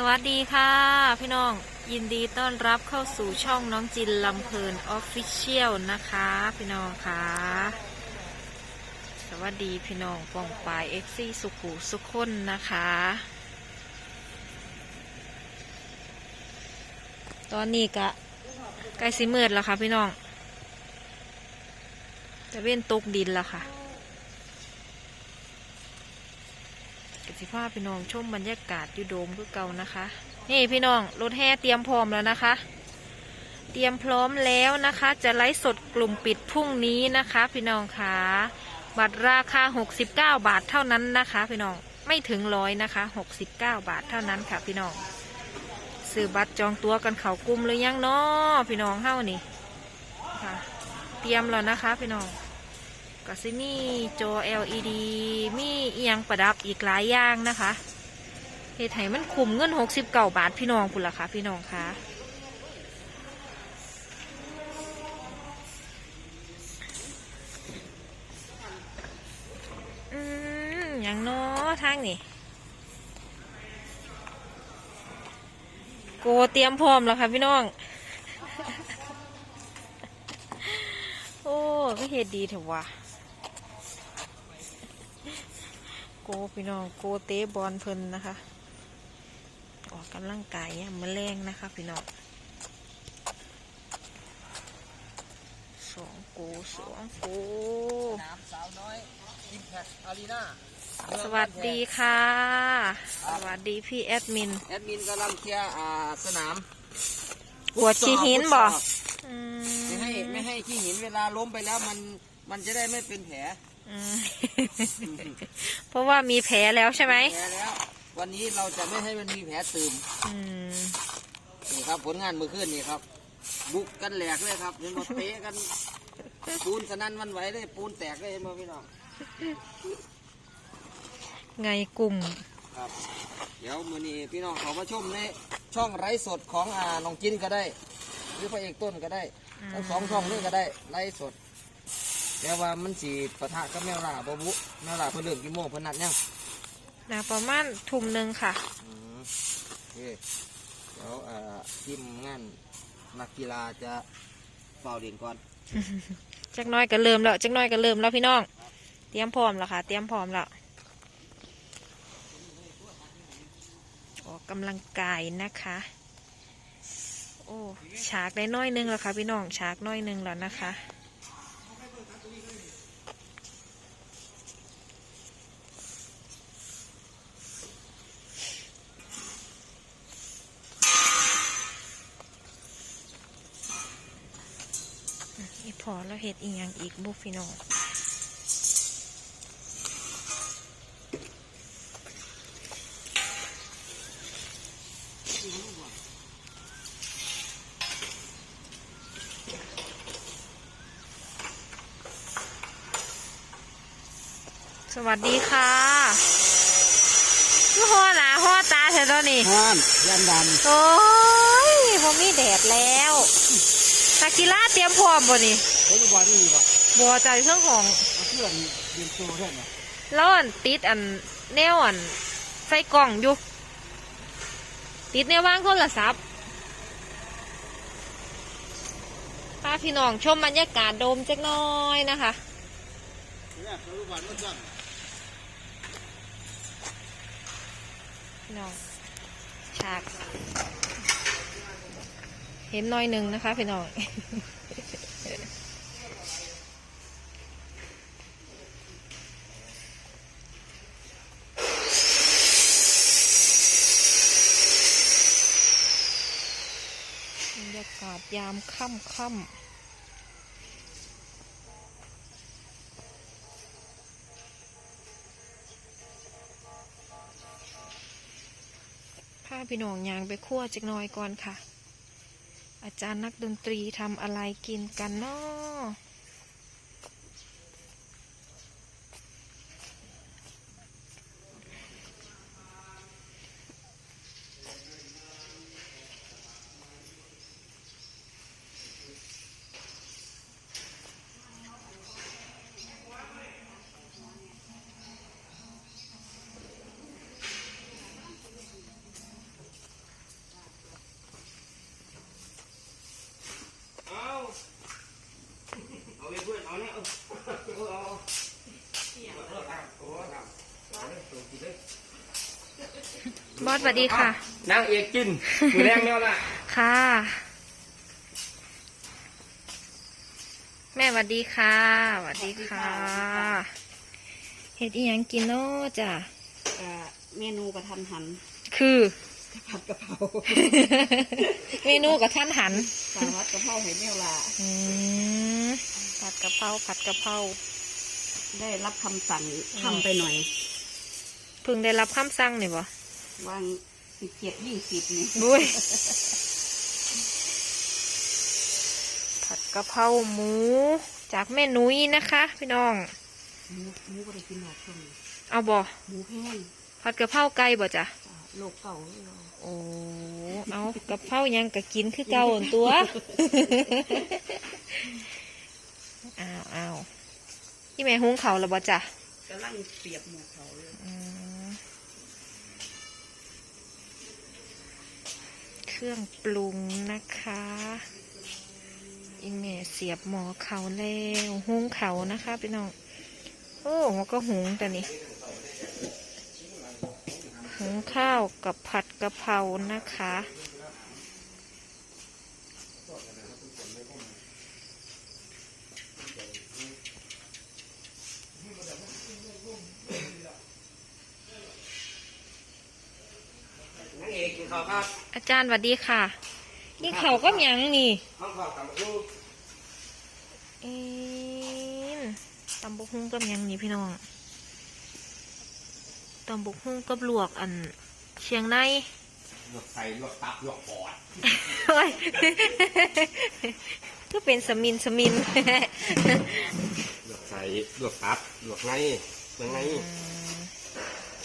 สวัสดีค่ะพี่น้องยินดีต้อนรับเข้าสู่ช่องน้องจินลำเพลินออฟฟิเชียลนะคะ พี่น้องค่ะ สวัสดีพี่น้องปองปายเอ็กซี่สุขุสุขคนนะคะ ตอนนี้กะใกล้สิมืดแล้วค่ะพี่น้องจะเว้นตกดินแล้วค่ะ สิภาพี่น้องชมบรรยากาศอยู่โดมคือเก่านะคะ นี่พี่น้องรถแห่เตรียมพร้อมแล้วนะคะ เตรียมพร้อมแล้วนะคะ จะไลฟ์สดกลุ่มปิดพรุ่งนี้นะคะ พี่น้องค่ะบัตรราคา 69 บาทเท่านั้นนะคะ พี่น้องไม่ถึงร้อยนะคะ 69 บาทเท่านั้นค่ะ พี่น้องซื้อบัตรจองตัวกันเขากลุ่มหรือยังเนาะพี่น้องเฮ้านี่ค่ะ เตรียมแล้วนะคะ พี่น้อง ก็สิมีจอ LED มีเอียงประดับอีกหลายอย่างนะคะเฮ็ดให้มันคุ้มเงิน69บาทพี่น้องพุ่นล่ะคะพี่น้องคะอืมอย่างน้อทางนี่โกเตรียมพร้อมแล้วค่ะพี่น้องโอ้ก็เฮ็ดดีเถอะวะ โกพี่น้องโกเตะบอลเพลินนะคะ ออกกำลังกายเนี่ยมาแรงนะคะ พี่น้องสองโกสองโกสนามสาวน้อยอิมแพคอารีนาสวัสดีค่ะ สวัสดีพี่แอดมิน แอดมินกำลังเคลียร์อ่าสนามหัวชีหินบ่ทดสอบอืไม่ให้ไม่ให้ขี้หินเวลาล้มไปแล้วมันมันจะได้ไม่เป็นแผลอืม เพราะว่ามีแผลแล้วใช่ไหมแผลแล้ว วันนี้เราจะไม่ให้มันมีแผลตื่มอืมนี่ครับผลงานมือขึ้นนี่ครับ บุกกันแหลกเลยครับเห็นบ่เตะกัน ปูนสนั่นหวันไหวเลยปูนแตกเลยเห็นบ่พี่น้องไงกลุ่มครับเดี๋ยวมือนี้พี่น้องเขามาชมในช่องไร้สดของอ่าน้องจินก็ได้ หรือพระเอกต้นก็ได้ทั้งสองช่องนี่ก็ได้ไล่สด แต่ว่ามันสีปะทะกับแมวล่าบบุแมวล่าเพิ่นเริ่มกี่โมงเพิ่นนัดยังนะประมาณทุ่มหนึ่งค่ะอืมโอเคเดี๋ยวเอ่อทีมงานนักกีฬาจะเป่าเด่นก่อนจักหน้อยก็เริ่มแล้วจักหน้อยก็เริ่มแล้วพี่น้อง เตรียมพร้อมแล้วค่ะ เตรียมพร้อมแล้วออกกำลังกายนะคะ โอ้ฉากได้น้อยหนึงแล้วค่ะพี่น้องฉากน้อยหนึงแล้วนะคะ อีพอแล้วเห็ดอีกอย่างอีกบุฟพี่น้องสวัสดีค่ะคือห่อหนาห่อตาเถอะตอนนี้ห้านยันดันโอ้ยผมมีแดดแล้ว นักกีฬาเตรียมพร้อมบ่นี่เขาอยู่บ้านนี่บ่บัวใจเครื่องของมาเพื่อนเรียนโตเท่าไหร่แล้วอันติดอันแนวอันใส่กล่องอยู่ ติดแนวว่างโทรศัพท์พาพี่น้องชมบรรยากาศโดมจักหน้อยนะคะเนี่ยเขาอยู่บ้านมันจังพี่น้องฉาก เห็นหน้อยหนึ่งนะคะพี่น้องบรรยากาศยามค่ำค่ำพาพี่น้องยางไปคั่วจักน่อยก่อนค่ะ อาจารย์นักดนตรีทำอะไรกินกันเนาะ สสวัสดีค่ะ นางเอกกินมือแรงแมวละค่ะ แม่สวัสดีค่ะสวัสดีค่ะเฮ็ดอีหยังกินเนาะจ้ะอ่าเมนูกระทันหันคือ ผัดกะเพราเมนูกับท่านหัน สารวัตรกะเพราเห็นแมวลาอืมผัดกะเพราผัดกะเพราได้รับคำสั่งทำไปหน่อย เพิ่งได้รับคำสั่งนี่บ่ วางสิบเจ็ดยี่สิบนี่บุ้ยผัดกะเพราหมูจากแม่นุ้ยนะคะ พี่น้องหมูหมูก็ได้กินหลอกช่วงนี้เอาบ่หมูแห้งผัดกะเพราไก่บ่จ้ะอ่าโลกเก่าเลยเหรอโอ้เอากะเพรายังกะกินคือเก่าหั่นตัวอ้าวอ้าวพี่แม่หุงเขาวแล้วบ่จ้ะกำลังเปียกหมูเขาเลยอืม รื่องปรุงนะคะอีแม่เสียบหมอเขาแล้วหุงเขานะคะพี่น้องโอ้หัวก็หุงแต่นี่หุงข้าวกับผัดกะเพรานะคะนางเอกกินข้าวครับ อาจารย์สวัสดีค่ะ นี่เขาก็ยังนี่ห้องข้าวกับลูกเอ็นตำบกฮุ้งกับหยังนี่พี่น้องตำบกฮุ้งกับลวกอัน เชียงในลวกใส่ลวกตับลวกปอดเฮ้ยก็เป็นสมินสมินลวกใส่ลวกตับลวกไงยังไง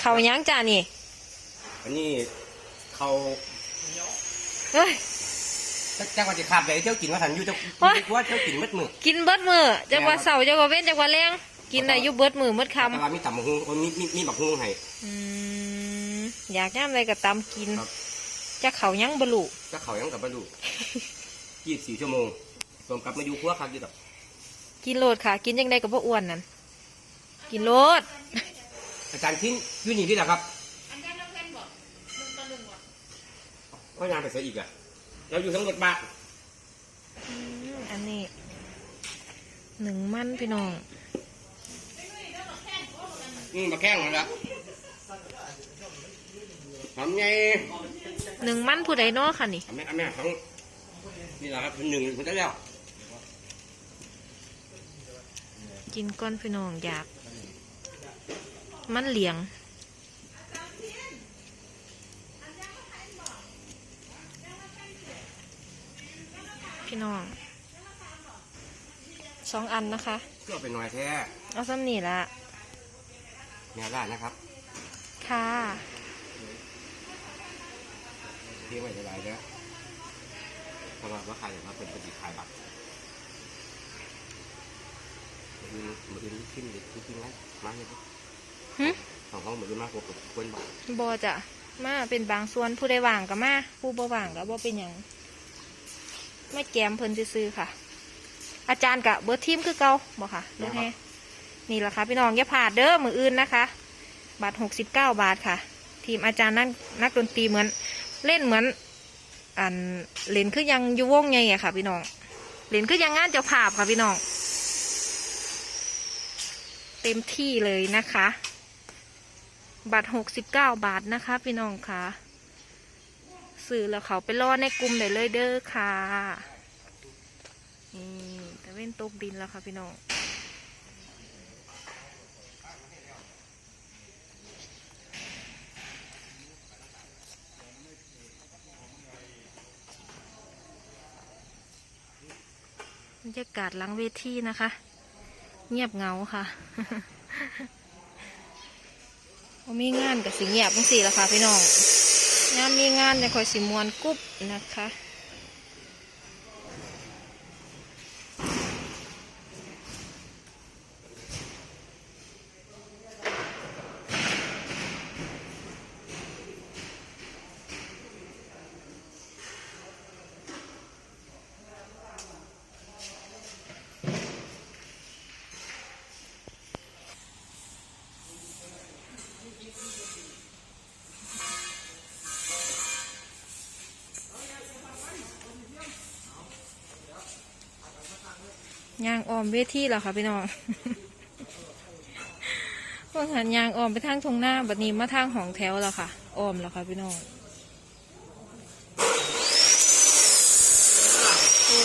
เขาหยังจ้านี่ อันนี้เขา เฮ้ยจังหวัดจะขับไปเที่ยวกินว่าสันอยู่จะโอ๊ยว่าเที่ยวกินมัดมือกินเบิดมือจักว่าเสาร์จักว่าเว้นจักว่าแรงกินได้อยู่เบิดมือเบิดคแต่ว่ามีตับหมูฮุ้งมีมีมีบักฮุ้งให้ำอืมอยากย่ำอะไรก็ตำกินครับจะเขาหยังบลุก็เขายังกับบรรลุยี่สิบสี่ชั่วโมงรวมกับมาอยู่ครัวครับอยู่กับกินโลดค่ะ กินยังไงกับพ่อ้วนนั่นกินโลดอาจารย์ทิ้นอยู่นี่ที่ไหนครับ ก็งานไปเสียอีกอะเราอยู่ทั้งหมดบ้านอืมอันนี้หนึ่งมันพี่น้อง อืมมาแข้งแล้วละทำไงหนึ่งมันผู้ใดเนาะค่ะนี่ทำไมทำไมของนี่แหละครับเป็นหนึ่งคนได้แล้วกินก้อนพี่น้องอยาก มันเหลียง พี่น้องสองอันนะคะเพื่อเป็นหน่อยแท้เอาซ้ำนี่ละแนวได้นะครับ ค่ะเที่ยงไว้จะไรเด้อเพราะว่าว่าใครมาเป็นปฏิขายบัตรมือมืออื่นขึ้นเด็กขึ้นไรมาเลยหึสองห้องเหมือนมากกว่าควรบอกบอจะมาเป็นบางส่วนผู้ใดว่างก็มาผู้บ่ว่างก็บ่เป็นหยัง ไม่แกมเพิ่นซื้อๆค่ะ อาจารย์กะเบิร์ดทีมคือเก่าบ่ค่ะเด้อแฮนี่แหละค่ะพี่น้องอย่าพลาดเด้อมืออื่นนะคะ บาทหกสิบเก้าบาทค่ะ ทีมอาจารย์นักนักดนตรีเหมือนเล่นเหมือนอันเล่นคือยังอยู่วงไงอะค่ะ พี่น้องเล่นคือยังงานเจ้าภาพค่ะพี่น้อง เต็มที่เลยนะคะบัตรหกสิบเก้าบาทนะคะ พี่น้องค่ะ ซื้อแล้วเขาไปรอในกลุ่มได้เลยเด้อค่ะ นี่ต่เว้นตกดินแล้วค่ะพี่น้องบรรยากาศหลังเวทีนะคะ เงียบเงาค่ะมีงานกับสิเงียบจังสี่ละค่ะพี่น้อง งานมีงานจะคอยสิมวนกุ๊บนะคะ ยางออมเวทีแล้วค่ะพี่น้องพวกหันยางออมไปทางทงหน้าบัดนี้มาทางหองแถวแล้วค่ะออมแล้วค่ะพี่น้องโอ้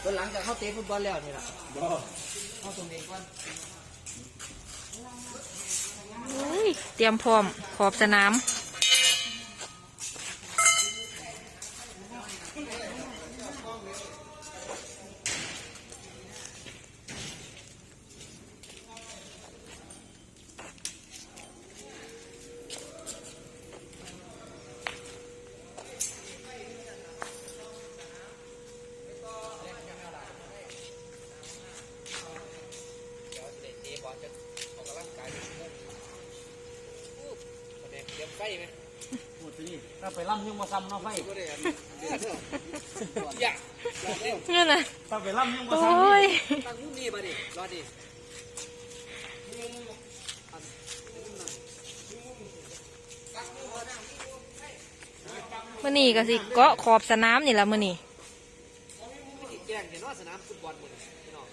เพิ่นหลังจากเขาเตะฟุตบอลแล้วนี่ล่ะเขาตรงนี้ก่อนอุ้ยเตรียมพร้อมขอบสนาม ถ้าไปล่ำยังมาซ้ำเนาะไฟก็ได้อันเดือดเด้ออย่าอย่าเร็วนี่นนะถ้าไปล่ำยังมาโอ้ซ้ำนี่ยตั้งมุมนี้มาดิรอดิมื่อนี้ก็สิเกาะขอบสนามนี่ละมื่อนี้แจ้งเห็นว่าสนามฟุตบอลหมดเลยพี่น้อง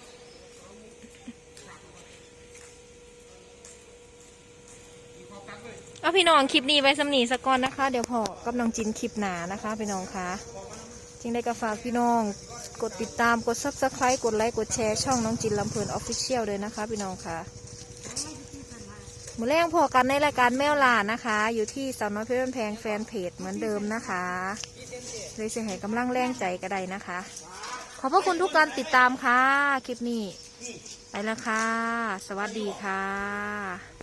เอาพี่น้องคลิปนี้ไว้สำนีสักก่อนนะคะ เดี๋ยวพอกับน้องจินคลิปหนานะคะพี่น้องคะจึงได้ก็ฝากพี่น้อง กดติดตามกด subscribe กดไลค์กดแชร์ช่องน้องจินลำเพลินออฟฟิเชียลเลยนะคะ พี่น้องคะมือแรงพอกันในรายการแมวลานะคะ อยู่ที่สาวน้อยเพชรบ้านแพงแฟนเพจเหมือนเดิมนะคะเลยเสียงให้กำลังแรงใจก็ไดนะคะ ขอบพระคุณทุกการติดตามค่ะ คลิปนี้ ไปแล้วค่ะ สวัสดีค่ะ